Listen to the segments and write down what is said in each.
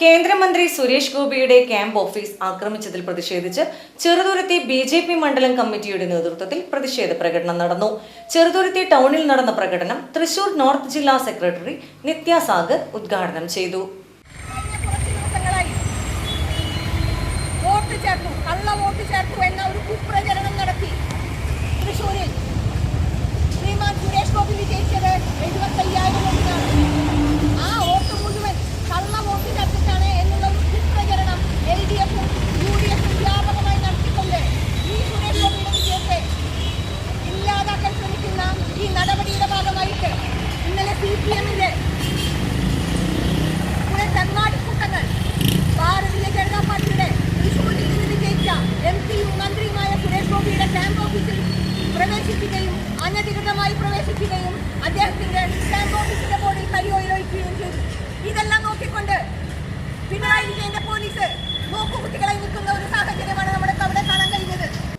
കേന്ദ്രമന്ത്രി സുരേഷ് ഗോപിയുടെ camp office ആക്രമിച്ചതിൽ പ്രതിഷേധിച്ച് ചെറുതുരുത്തി ബി ജെ പി മണ്ഡലം കമ്മിറ്റിയുടെ നേതൃത്വത്തിൽ പ്രതിഷേധ പ്രകടനം നടന്നു. ചെറുതുരുത്തി ടൗണിൽ നടന്ന പ്രകടനം തൃശൂർ നോർത്ത് ജില്ലാ സെക്രട്ടറി നിത്യ സാഗർ ഉദ്ഘാടനം ചെയ്തു. കള്ള വോട്ട് ചേർത്തു എമ്മിന്റെ കുറെ തെമ്മാടിക്കൂട്ടങ്ങൾ ഭാരതീയ ജനതാ പാർട്ടിയുടെ തൃശ്ശൂരിൽ നിന്ന് വിജയിച്ച എം പിയും മന്ത്രിയുമായ സുരേഷ് ഗോപിയുടെ ക്യാമ്പ് ഓഫീസിൽ പ്രവേശിക്കുകയും അനധികൃതമായി പ്രവേശിക്കുകയും അദ്ദേഹത്തിന്റെ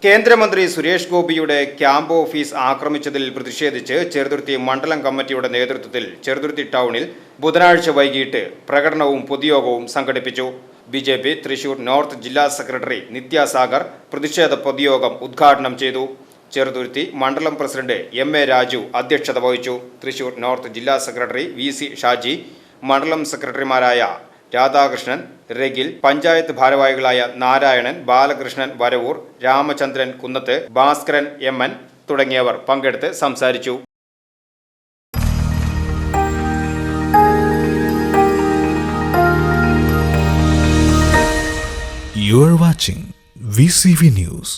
കേന്ദ്രമന്ത്രി സുരേഷ് ഗോപിയുടെ ക്യാമ്പ് ഓഫീസ് ആക്രമിച്ചതിൽ പ്രതിഷേധിച്ച് ചെറുതുരുത്തി മണ്ഡലം കമ്മിറ്റിയുടെ നേതൃത്വത്തിൽ ചെറുതുരുത്തി ടൗണിൽ ബുധനാഴ്ച വൈകിട്ട് പ്രകടനവും പൊതുയോഗവും സംഘടിപ്പിച്ചു. B J P Thrissur north ജില്ലാ സെക്രട്ടറി നിത്യാസാഗർ പ്രതിഷേധ പൊതുയോഗം ഉദ്ഘാടനം ചെയ്തു. ചെറുതുരുത്തി മണ്ഡലം പ്രസിഡന്റ് എം എ രാജു അധ്യക്ഷത വഹിച്ചു. തൃശൂർ നോർത്ത് ജില്ലാ സെക്രട്ടറി വി സി ഷാജി മണ്ഡലം സെക്രട്ടറിമാരായ രാധാകൃഷ്ണൻ രഗിൽ പഞ്ചായത്ത് ഭാരവാഹികളായ നാരായണൻ ബാലകൃഷ്ണൻ വരവൂർ രാമചന്ദ്രൻ കുന്നത്ത് ഭാസ്കരൻ എം എൻ തുടങ്ങിയവർ പങ്കെടുത്ത് സംസാരിച്ചു You are watching VCV News.